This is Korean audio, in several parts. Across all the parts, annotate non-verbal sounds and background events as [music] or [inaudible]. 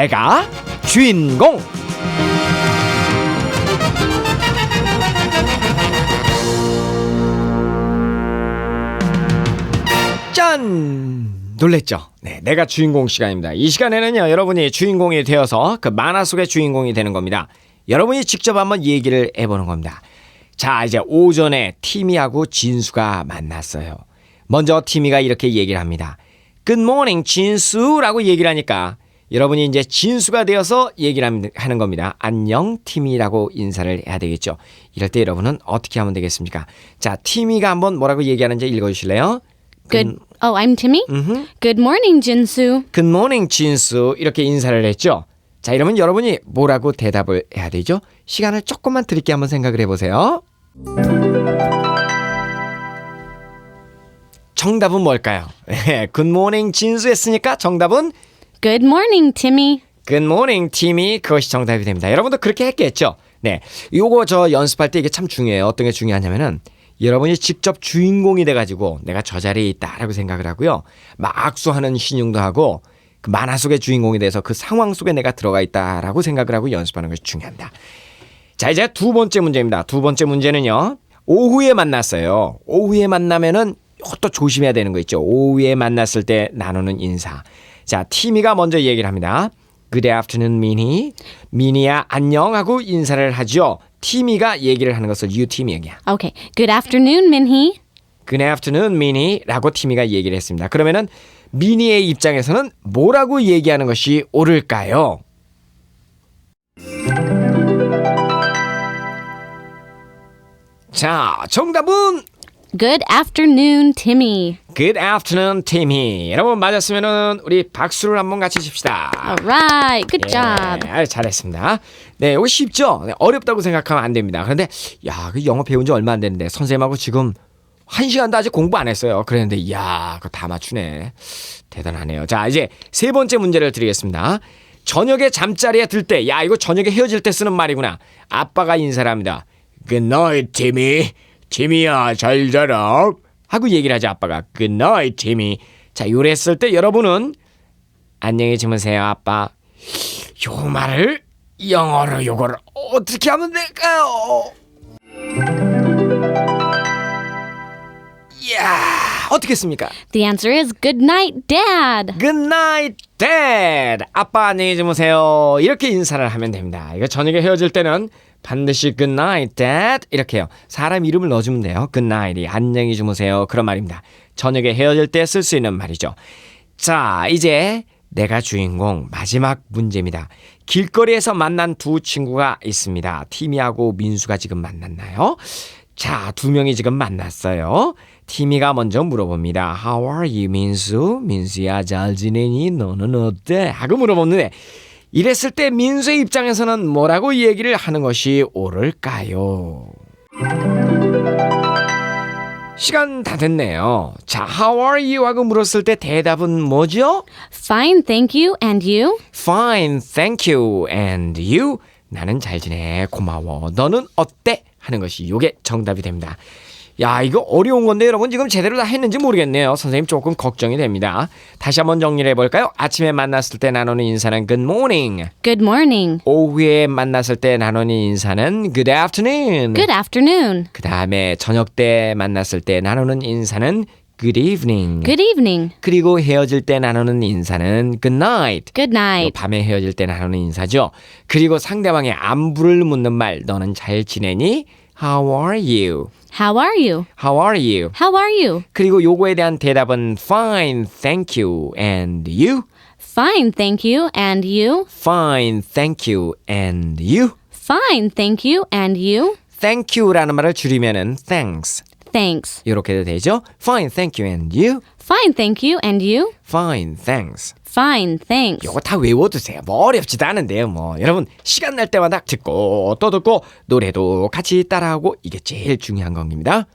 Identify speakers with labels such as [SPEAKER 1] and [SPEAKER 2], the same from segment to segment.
[SPEAKER 1] 내가 주인공 짠! 놀랬죠? 네, 내가 주인공 시간입니다. 이 시간에는요, 여러분이 주인공이 되어서 그 만화 속의 주인공이 되는 겁니다. 여러분이 직접 한번 얘기를 해보는 겁니다. 자, 이제 오전에 티미하고 진수가 만났어요. 먼저 티미가 이렇게 얘기를 합니다. Good morning, 진수라고 얘기를 하니까 여러분이 이제 진수가 되어서 얘기를 하는 겁니다. 안녕, 티미라고 인사를 해야 되겠죠. 이럴 때 여러분은 어떻게 하면 되겠습니까? 자, 티미가 한번 뭐라고 얘기하는지 읽어주실래요?
[SPEAKER 2] Good. Oh, I'm Timmy.
[SPEAKER 1] 음흠.
[SPEAKER 2] Good morning, Jinsu.
[SPEAKER 1] Good morning, 진수. 이렇게 인사를 했죠. 자, 이러면 여러분이 뭐라고 대답을 해야 되죠? 시간을 조금만 드릴게 한번 생각을 해보세요. 정답은 뭘까요? Good morning, 진수 했으니까 정답은
[SPEAKER 2] Good morning, Timmy.
[SPEAKER 1] Good morning, 팀이 그것이 정답이 됩니다. 여러분도 그렇게 했겠죠? 네. 요거 저 연습할 때 이게 참 중요해요. 어떤 게 중요하냐면은 여러분이 직접 주인공이 돼가지고 내가 저 자리에 있다라고 생각을 하고요. 막 악수하는 신용도 하고 그 만화 속의 주인공이 돼서 그 상황 속에 내가 들어가 있다라고 생각을 하고 연습하는 것이 중요합니다. 자, 이제 두 번째 문제입니다. 두 번째 문제는요. 오후에 만났어요. 오후에 만나면은 이것도 조심해야 되는 거 있죠. 오후에 만났을 때 나누는 인사. 자, 티미가 먼저 얘기를 합니다. Good afternoon, 미니. 미니야, 안녕 하고 인사를 하죠. 티미가 얘기를 하는 것을 you 티미 얘기야.
[SPEAKER 2] Okay. Good afternoon, Minhee.
[SPEAKER 1] Good afternoon, 미니라고 티미가 얘기를 했습니다. 그러면은 미니의 입장에서는 뭐라고 얘기하는 것이 옳을까요? 자, 정답은
[SPEAKER 2] Good afternoon, Timmy.
[SPEAKER 1] Good afternoon, 티미. 여러분 맞았으면은 우리 박수를 한번 같이 칩시다.
[SPEAKER 2] All right. Good job.
[SPEAKER 1] 예, 잘했습니다. 네, 이거 쉽죠? 네, 어렵다고 생각하면 안 됩니다. 그런데 야, 그 영어 배운 지 얼마 안 됐는데 선생님하고 지금 한 시간도 아직 공부 안 했어요. 그랬는데 야, 그거 다 맞추네. 대단하네요. 자, 이제 세 번째 문제를 드리겠습니다. 저녁에 잠자리에 들 때, 야, 이거 저녁에 헤어질 때 쓰는 말이구나. 아빠가 인사를 합니다. Good night, 티 미. 티미야, 잘 자라. 하고 얘기를 하죠, 아빠가. Night, 티미. 자, 요랬을 때 여러분은 안녕히 주무세요, 아빠. 요 말을 영어로 요거를 어떻게 하면 될까요? 이야, 어떻게 했습니까?
[SPEAKER 2] The answer is good night, Dad.
[SPEAKER 1] Good night, Dad. 아빠 안녕히 주무세요. 이렇게 인사를 하면 됩니다. 이거 저녁에 헤어질 때는 반드시 Good night, Dad. 이렇게 해요. 사람 이름을 넣어주면 돼요. Good night이 안녕히 주무세요. 그런 말입니다. 저녁에 헤어질 때 쓸 수 있는 말이죠. 자, 이제 내가 주인공 마지막 문제입니다. 길거리에서 만난 두 친구가 있습니다. 티미하고 민수가 지금 만났나요? 자, 두 명이 지금 만났어요. 티미가 먼저 물어봅니다. How are you, 민수? 민수야, 잘 지내니? 너는 어때? 하고 물어보는데, 이랬을 때 민수의 입장에서는 뭐라고 얘기를 하는 것이 옳을까요? 시간 다 됐네요. 자, How are you? 하고 물었을 때 대답은 뭐죠?
[SPEAKER 2] Fine, thank you. And you?
[SPEAKER 1] Fine, thank you. And you? 나는 잘 지내. 고마워. 너는 어때? 하는 것이 이게 정답이 됩니다. 야, 이거 어려운 건데 여러분 지금 제대로 다 했는지 모르겠네요. 선생님 조금 걱정이 됩니다. 다시 한번 정리를 해볼까요? 아침에 만났을 때 나누는 인사는 good morning.
[SPEAKER 2] Good morning.
[SPEAKER 1] 오후에 만났을 때 나누는 인사는 good afternoon.
[SPEAKER 2] Good afternoon.
[SPEAKER 1] 그 다음에 저녁 때 만났을 때 나누는 인사는 good evening.
[SPEAKER 2] Good evening.
[SPEAKER 1] 그리고 헤어질 때 나누는 인사는 good night.
[SPEAKER 2] Good night.
[SPEAKER 1] 밤에 헤어질 때 나누는 인사죠. 그리고 상대방의 안부를 묻는 말, 너는 잘 지내니? How are you?
[SPEAKER 2] How are you?
[SPEAKER 1] How are you?
[SPEAKER 2] How are you?
[SPEAKER 1] 그리고 요거에 대한 대답은 fine, thank you, and you?
[SPEAKER 2] Fine, thank you. And you?
[SPEAKER 1] fine, thank you, and you?
[SPEAKER 2] Fine, thank you. And you?
[SPEAKER 1] thank you라는 말을 줄이면은 thanks.
[SPEAKER 2] Thanks.
[SPEAKER 1] 이렇게 되죠. fine, thank you, and you?
[SPEAKER 2] Fine, thank you. And you?
[SPEAKER 1] fine, thanks.
[SPEAKER 2] Fine, thanks.
[SPEAKER 1] 요거 다 외워두세요. 뭐 어렵지도 않은데요. 뭐 여러분 시간 날 때마다 듣고 또 듣고 노래도 같이 따라하고 이게 제일 중요한 겁니다.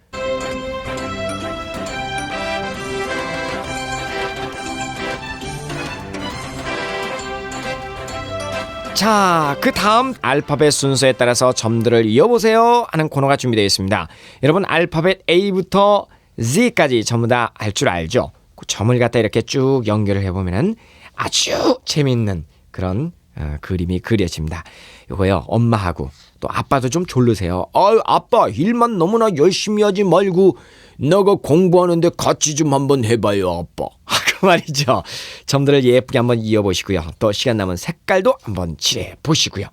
[SPEAKER 1] 자, 그 다음 알파벳 순서에 따라서 점들을 이어보세요 하는 코너가 준비되어 있습니다. 여러분 알파벳 A부터 Z까지 전부 다 알 줄 알죠? 그 점을 갖다 이렇게 쭉 연결을 해보면은 아주 재밌는 그런 어, 그림이 그려집니다. 요거요 엄마하고 또 아빠도 좀 졸르세요. 아유 아빠 일만 너무나 열심히 하지 말고 너가 공부하는데 같이 좀 한번 해봐요 아빠. [laughs] 그 말이죠. 점들을 예쁘게 한번 이어보시고요. 또 시간 남은 색깔도 한번 칠해 보시고요.